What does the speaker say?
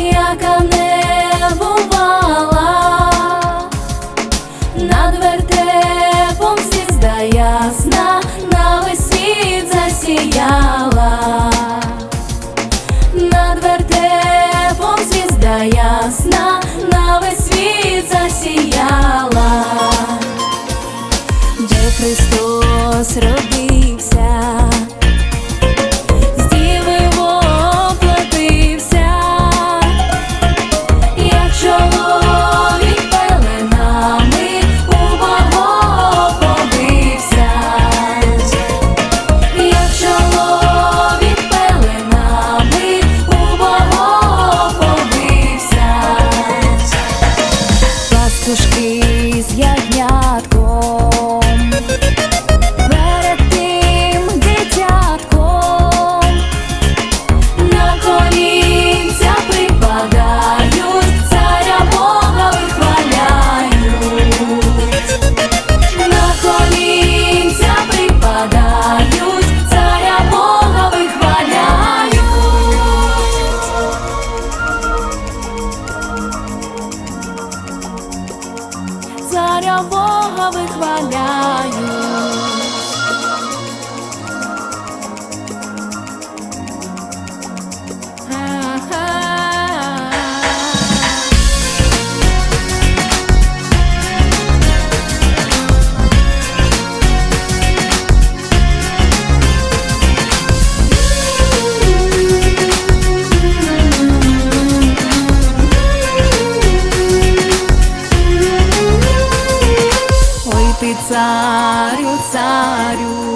Я ко мне Tus que Бога вихваляю. Sário, Sário.